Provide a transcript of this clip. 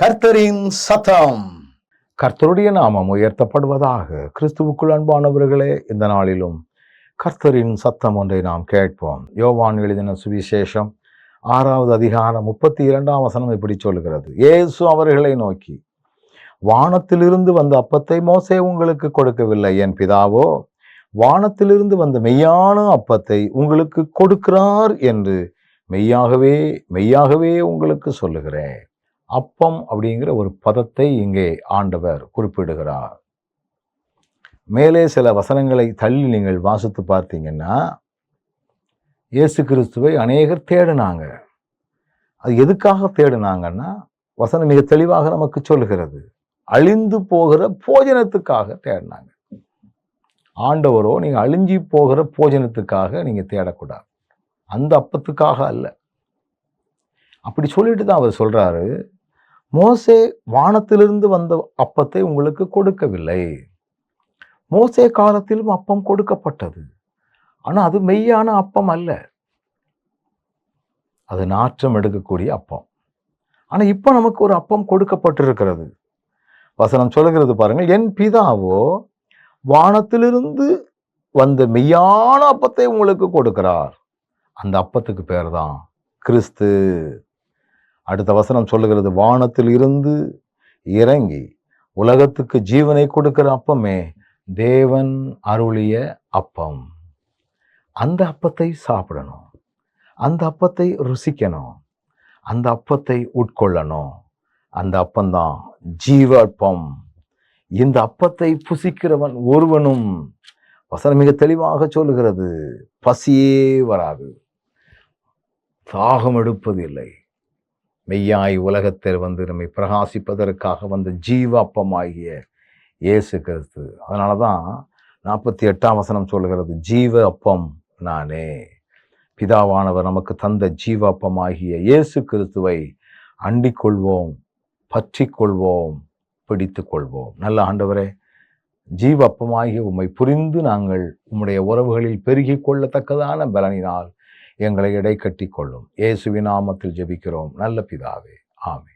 கர்த்தரின் சத்தம். கர்த்தருடைய நாமம் உயர்த்தப்படுவதாக கிறிஸ்துவுக்குள் அன்பானவர்களே இந்த நாளிலும் கர்த்தரின் சத்தம் ஒன்றை நாம் கேட்போம். யோவான் எழுதின சுவிசேஷம் ஆறாவது அதிகாரம் முப்பத்தி இரண்டாம் வசனம் இப்படி சொல்கிறது இயேசு அவர்களை நோக்கி வானத்திலிருந்து வந்த அப்பத்தை மோசே உங்களுக்கு கொடுக்கவில்லை. என் பிதாவோ வானத்திலிருந்து வந்த மெய்யான அப்பத்தை உங்களுக்கு கொடுக்கிறார் என்று மெய்யாகவே மெய்யாகவே உங்களுக்கு சொல்லுகிறேன். அப்பம் அப்படிங்கிற ஒரு பதத்தை இங்கே ஆண்டவர் குறிப்பிடுகிறார். மேலே சில வசனங்களை தள்ளி நீங்கள் வாசித்து பார்த்தீங்கன்னா இயேசு கிறிஸ்துவை அநேகர் தேடினாங்க. அது எதுக்காக தேடினாங்கன்னா வசனம் மிக தெளிவாக நமக்கு சொல்லுகிறது. அழிந்து போகிற போஜனத்துக்காக தேடினாங்க. ஆண்டவரோ நீங்கள் அழிஞ்சி போகிற போஜனத்துக்காக நீங்க தேடக்கூடாது. அந்த அப்பத்துக்காக அல்ல. அப்படி சொல்லிட்டு தான் அவர் சொல்றாரு. மோசே வானத்திலிருந்து வந்த அப்பத்தை உங்களுக்கு கொடுக்கவில்லை. மோசே காலத்திலும் அப்பம் கொடுக்கப்பட்டது. ஆனால் அது மெய்யான அப்பம் அல்ல. அது நாற்றம் எடுக்கக்கூடிய அப்பம். ஆனால் இப்போ நமக்கு ஒரு அப்பம் கொடுக்கப்பட்டிருக்கிறது. வசனம் சொல்லுகிறது பாருங்கள் என் பிதாவோ வானத்திலிருந்து வந்த மெய்யான அப்பத்தை உங்களுக்கு கொடுக்கிறார். அந்த அப்பத்துக்கு பேர் தான் கிறிஸ்து. அடுத்த வசனம் சொல்லுகிறது வானத்தில் இருந்து இறங்கி உலகத்துக்கு ஜீவனை கொடுக்கிற அப்பமே தேவன் அருளிய அப்பம். அந்த அப்பத்தை சாப்பிடணும். அந்த அப்பத்தை ருசிக்கணும். அந்த அப்பத்தை உட்கொள்ளணும். அந்த அப்பந்தான் ஜீவ அப்பம் இந்த அப்பத்தை புசிக்கிறவன் ஒருவனும் வசனம் மிக தெளிவாக சொல்லுகிறது பசியே வராது. தாகம் எடுப்பதில்லை. மெய்யாய் உலகத்தில் வந்து நம்மை பிரகாசிப்பதற்காக வந்த ஜீவ அப்பமாகிய இயேசு கிறிஸ்து. அதனால தான் நாற்பத்தி எட்டாம் வசனம் சொல்லுகிறது ஜீவ அப்பம் நானே. பிதாவானவர் நமக்கு தந்த ஜீவ அப்பமாகிய இயேசு கிறிஸ்துவை அண்டிக் கொள்வோம் பற்றி கொள்வோம் பிடித்து கொள்வோம் நல்ல ஆண்டவரே ஜீவ அப்பமாகிய உம்மை புரிந்து நாங்கள் உம்முடைய உறவுகளில் பெருகிக் கொள்ளத்தக்கதான பலனினால் எங்களை இடை கட்டி கொள்ளும் இயேசுவின் நாமத்தில் ஜெபிக்கிறோம். நல்ல பிதாவே. ஆமே